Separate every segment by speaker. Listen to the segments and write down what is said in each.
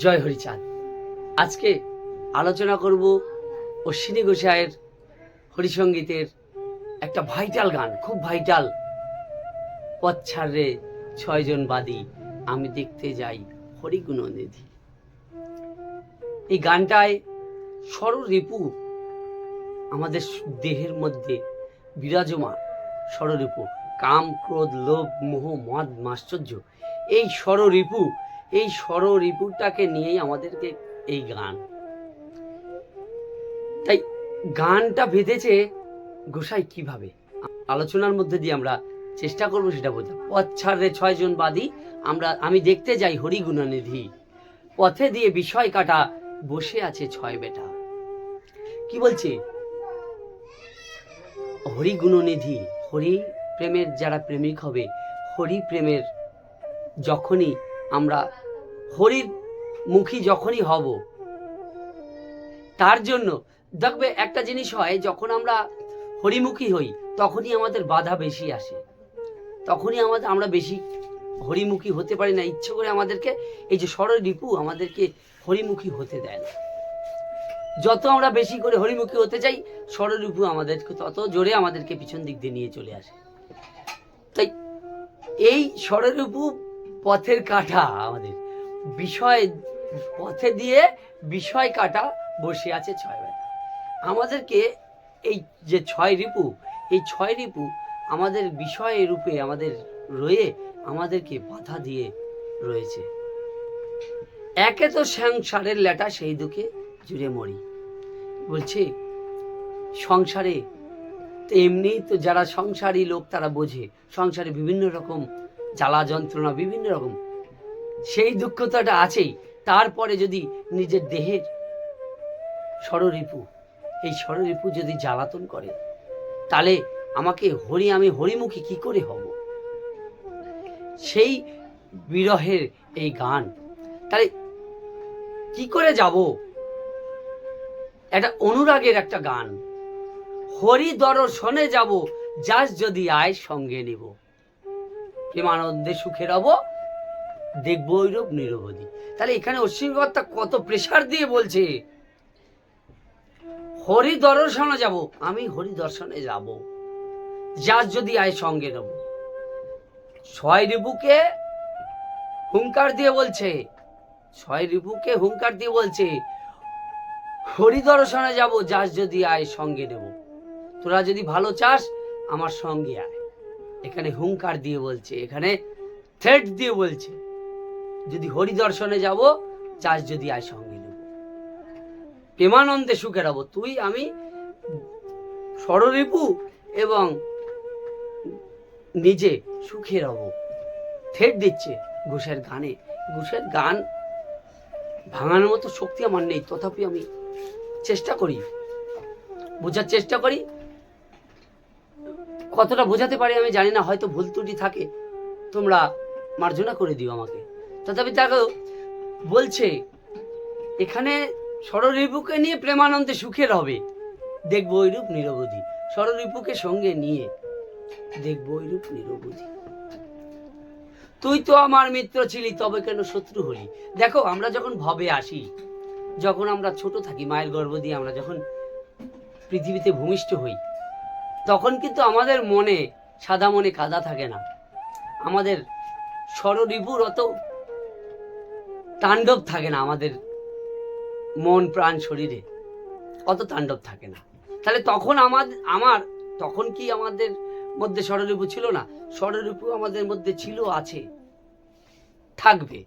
Speaker 1: জয় হরিচাঁদ। আজকে আলোচনা করব অশ্বিনী গোসাইয়ের হরিসঙ্গীতের একটা ভাইটাল গান, খুব ভাইটাল পথ ছয়জন বাদী, আমি দেখতে যাই হরিগুণনিধি। এই গানটায় ষড়রিপু আমাদের দেহের মধ্যে বিরাজমান। ষড়রিপু কাম, ক্রোধ, লোভ, মোহ, মদ, মাশ্চর্য। এই ষড়রিপু এই ষড়রিপুটাকে নিয়েই আমাদেরকে এই গান। তাই গানটা বেঁধেছে গোসাই কীভাবে? আলোচনার মধ্যে দিয়ে আমরা চেষ্টা করব সেটা বোঝা পথ ছাড়রে ছয়জন বাদী, আমরা, আমি দেখতে যাই হরিগুণানিধি। পথে দিয়ে বিষয় কাটা বসে আছে ছয় বেটা। কি বলছে? হরি গুণনিধি হরি প্রেমের যারা প্রেমিক হবে, হরি প্রেমের যখনই আমরা হরির মুখী যখনই হব, তার জন্য দেখবে একটা জিনিস হয়, যখন আমরা হরিমুখী হই, তখনই আমাদের বাধা বেশি আসে। তখনই আমাদের, আমরা বেশি হরিমুখী হতে পারি না। ইচ্ছে করে আমাদেরকে, এই যে ষড় রিপু আমাদেরকে হরিমুখী হতে দেয় না। যত আমরা বেশি করে হরিমুখী হতে চাই ষড়রিপু আমাদেরকে তত জোরে আমাদেরকে পিছন দিক দিয়ে নিয়ে চলে আসে। তাই এই ষড়রিপু পথের কাটা আমাদের। বিষয়, পথে দিয়ে বিষয় কাটা বসে আছে ছয় বেলা। আমাদেরকে এই যে ছয় রিপু, এই ছয় রিপু আমাদের বিষয় রূপে আমাদের রয়ে আমাদেরকে বাধা দিয়ে রয়েছে। একে তো সংসারের লেটা, সেই দুঃখে জুড়ে মরি। বলছে, সংসারে তো এমনি তো যারা সংসারী লোক তারা বোঝে, সংসারে বিভিন্ন রকম জ্বালা যন্ত্রণা, বিভিন্ন রকম সেই দুঃখতাটা আছেই। তারপরে যদি নিজের দেহের ষড়রিপু এই ষড়রিপু যদি জ্বালাতন করে, তাহলে আমাকে হরি, আমি হরিমুখী কি করে হব? সেই বিরহের এই গান, তাহলে কি করে যাব? একটা অনুরাগের একটা গান, হরি দর্শনে যাব, যাস যদি আয় সঙ্গে নিব। প্রেমানন্দে সুখে রব দেখব ওইরূপ নিরবধি। তাহলে এখানে অশ্বিনকর্তা কত প্রেশার দিয়ে বলছে? হরি দর্শনে যাব, আমি হরি দর্শনে যাব। যাস যদি আয় সঙ্গে নেব। ছয় রিপুকে হুঙ্কার দিয়ে বলছে ছয় রিপুকে হুঙ্কার দিয়ে বলছে, হরিদর্শনে যাব যাস যদি আয় সঙ্গে নেব। তোরা যদি ভালো চাস, আমার সঙ্গে আয়। এখানে হুঙ্কার দিয়ে বলছে, এখানে থ্রেট দিয়ে বলছে। যদি হরিদর্শনে যাব চাস যদি আয় সঙ্গে নেব। প্রেমানন্দে সুখে রব, তুই, আমি ষড়রিপু এবং নিজে সুখে রব। থ্রেট দিচ্ছে ঘুষের গানে। ঘুষের গান ভাঙানোর মতো শক্তি আমার নেই, তথাপি আমি চেষ্টা করি। বোঝার চেষ্টা করি। কতটা বোঝাতে পারি আমি জানি না, হয়তো ভুল ত্রুটি থাকে। তোমরা মার্জনা করে দিও আমাকে। তথাপি তাকে বলছে, এখানে ষড়রিপুকে নিয়ে প্রেমানন্দে সুখের হবে। দেখব ওইরূপ নিরবধি। ষড়রিপুকে সঙ্গে নিয়ে দেখব ওইরূপ নিরবধি। তুই তো আমার মিত্র ছিলি, তবে কেন শত্রু হলি? দেখো, আমরা যখন ভবে আসি, যখন আমরা ছোট থাকি, মায়ের গর্ভ দিয়ে আমরা যখন পৃথিবীতে ভূমিষ্ঠ হই, তখন কিন্তু আমাদের মনে, সাদা মনে কাদা থাকে না। আমাদের ষড়রিপুর অত তাণ্ডব থাকে না আমাদের মন, প্রাণ, শরীরে। অত তাণ্ডব থাকে না। তাহলে তখন আমার আমার, তখন কি আমাদের মধ্যে ষড়রিপু ছিল না? ষড়রিপু আমাদের মধ্যে ছিল, আছে, থাকবে।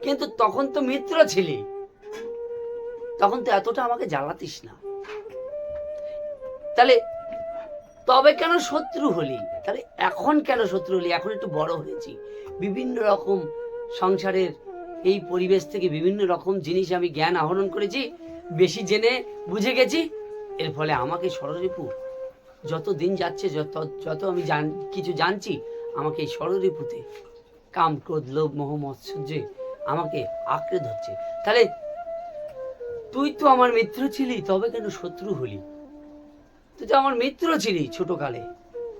Speaker 1: কিন্তু তখন তো মিত্র ছিলি। তখন তো এতটা আমাকে জ্বালাতিস না। তাহলে তবে কেন শত্রু হলি? তাহলে এখন কেন শত্রু হলি? এখন একটু বড় হয়েছি। বিভিন্ন রকম সংসারের এই পরিবেশ থেকে বিভিন্ন রকম জিনিস আমি জ্ঞান আহরণ করেছি, বেশি জেনে বুঝে গেছি। এর ফলে আমাকে ষড়রিপু যত দিন যাচ্ছে, যত যত আমি জান, কিছু জানছি, আমাকে এই ষড়রিপুতে কাম, ক্রোধ, লোভ, মোহ, মৎসর্যে আমাকে আঁকড়ে ধরছে। তাহলে তুই তো আমার মিত্র ছিলি, তবে কেন শত্রু হলি? তুই তো আমার মিত্র ছিলি ছোটকালে।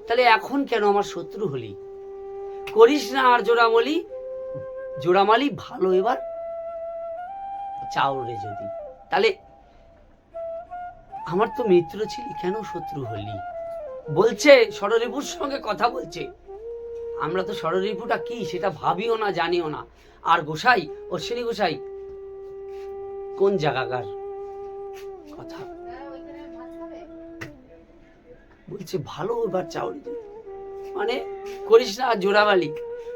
Speaker 1: তাহলে এখন কেন আমার শত্রু হলি? করিস না আর জোড়ামলি জোড়ামালি ভালো এবার। চাও রে যদি। তাহলে আমার তো মিত্র ছিলি, কেন শত্রু হলি? বলছে ষড়রিপুর সঙ্গে কথা বলছে। আমরা তো ষড়রিপুটা কি, সেটা ভাবিও না, জানিও না। আর গোসাই, অশ্বিনী গোসাই, কোন জায়গাকার কথা? বলছে, ভালো এবার চাউরি মানে করিস না জোড়ামালি।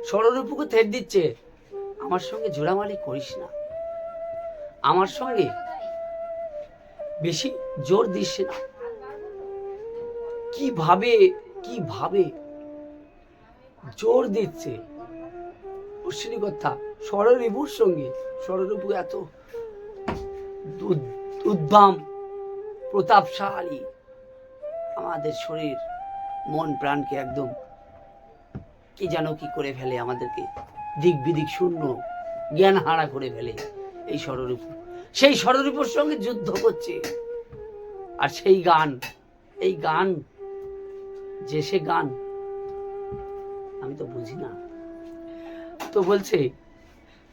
Speaker 1: ষড়রূপুকে থেট দিচ্ছে। আমার সঙ্গে জোড়ামালি করিস না। আমার সঙ্গে বেশি জোর দিস না। কি ভাবে কি ভাবে জোর দিচ্ছে? অশ্বিনী কথা ষড়রিপুর সঙ্গে। ষড়রিপু এত উদ- উদ্দাম, প্রতাপশালী। আমাদের শরীর, মন, প্রাণকে একদম কি যেন কি করে ফেলে আমাদেরকে। দিক বিদিক শূন্য, জ্ঞান হারা করে ফেলে এই ষড়রূপ। সেই ষড়রূপের সঙ্গে যুদ্ধ করছে। আর সেই গান, এই গান, যে সে গান, আমি তো বুঝি না। তো বলছে,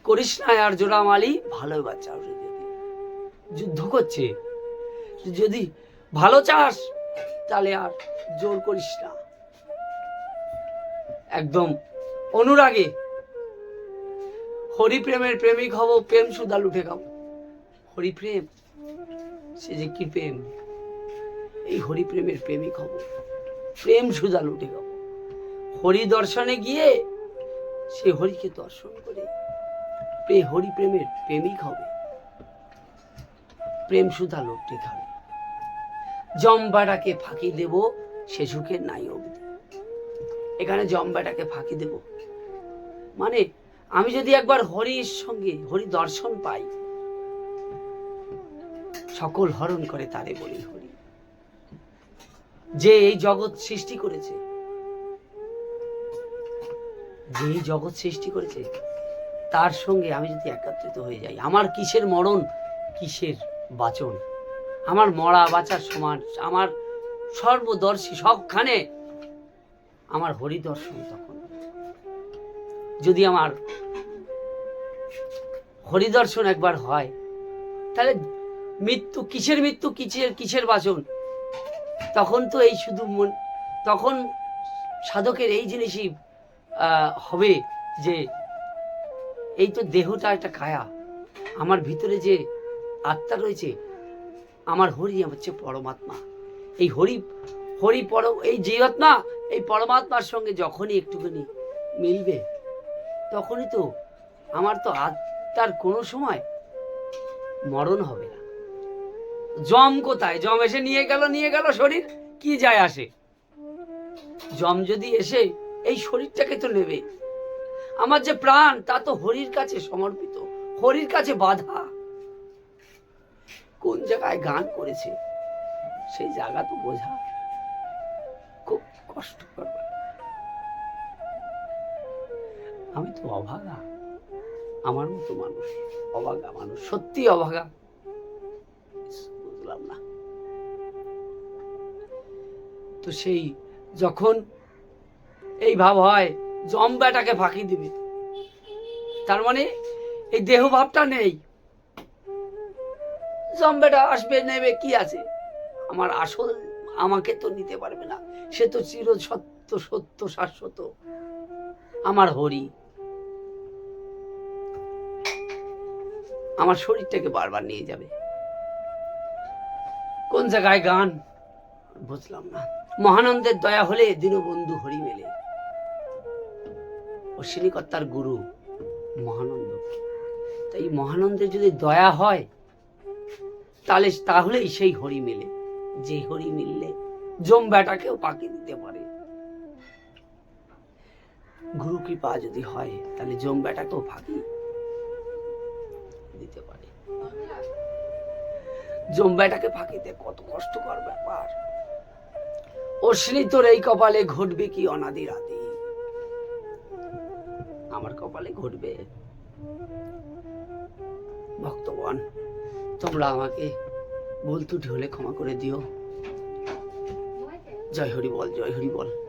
Speaker 1: করিস না আর জোড়া মালি ভালো বাচ্চা যুদ্ধ করছে। যদি ভালো চাস, তাহলে আর জোর করিস না। একদম অনুরাগে হরিপ্রেমের প্রেমিক হব, প্রেম সুদা লুটে খাব। হরিপ্রেম? সে যে কি প্রেম? এই হরিপ্রেমের প্রেমিক হব। প্রেম সুদা লুটে খাব। হরি দর্শনে গিয়ে সে হরিকে দর্শন করে। প্রে হরিপ্রেমের প্রেমিক হবে। প্রেম সুদা লুটে খাবে। জম্বাটাকে ফাঁকি দেব সে নাই অবধি। এখানে জম্বাটাকে ফাঁকি দেব। মানে আমি যদি একবার হরির সঙ্গে, হরি দর্শন পাই, সকল হরণ করে তারে বলি হরি। যে এই জগৎ সৃষ্টি করেছে, যে এই জগৎ সৃষ্টি করেছে, তার সঙ্গে আমি যদি একাত্রিত হয়ে যাই, আমার কিসের মরণ, কিসের বাচন? আমার মরা বাঁচার সমান, আমার সর্বদর্শী সবখানে আমার হরিদর্শন তখন যদি আমার হরিদর্শন একবার হয়, তাহলে মৃত্যু কিসের মৃত্যু, কিসের কিসের বাচন? তখন তো এই শুধু মন, তখন সাধকের এই জিনিসই হবে যে এই তো দেহটা একটা কায়া আমার ভিতরে যে আত্মা রয়েছে, আমার হরি হচ্ছে পরমাত্মা। এই হরি হরি পর, এই জীবাত্মা এই পরমাত্মার সঙ্গে যখনই একটুখানি মিলবে তখনই তো আমার তো আত্মার কোনো সময় মরণ হবে না। জম কোথায়? জম এসে নিয়ে গেল নিয়ে গেল শরীর, কি যায় আসে? জম যদি এসে এই শরীরটাকে তো নেবে। আমার যে প্রাণ, তা তো হরির কাছে সমর্পিত, হরির কাছে বাধা। কোন জায়গায় গান করেছে, সেই জায়গা তো বোঝা। খুব কষ্টকর ব্যাপার। আমি তো অভাগা। আমার মতো মানুষ। অভাগা মানুষ। সত্যি অভাগা। বুঝলাম না। তো সেই যখন এই ভাব হয় জম্বাটাকে ফাঁকি দিবে। তার মানে এই দেহ ভাবটা নেই। জম্বেটা আসবে, নেবে, কি আছে? আমার আসল আমাকে তো নিতে পারবে না। সে তো চির সত্য সত্য, শাশ্বত। আমার হরি। আমার শরীরটাকে বারবার নিয়ে যাবে। কোন জায়গায় গান? বুঝলাম না। মহানন্দের দয়া হলে দীনবন্ধু হরি মেলে। অশ্বিনী কর্তার গুরু মহানন্দ। তাই মহানন্দের যদি দয়া হয়, তাহলে তাহলেই সেই হরি মেলে। যে হরি মিললে জম বেটাকেও পাকি দিতে পারে। গুরু কৃপা যদি হয়, তাহলে জম বেটাকেও ফাঁকি জম বেটাকে ফাঁকিতে কত কষ্টকর ব্যাপার। অশ্বিনী, তোর এই কপালে ঘটবে কি অনাদি রাতি আমার কপালে ঘটবে। ভক্তগণ, তোমরা আমাকে ভুল ত্রুটি হলে ক্ষমা করে দিও। জয় হরি বল, জয় হরি বল।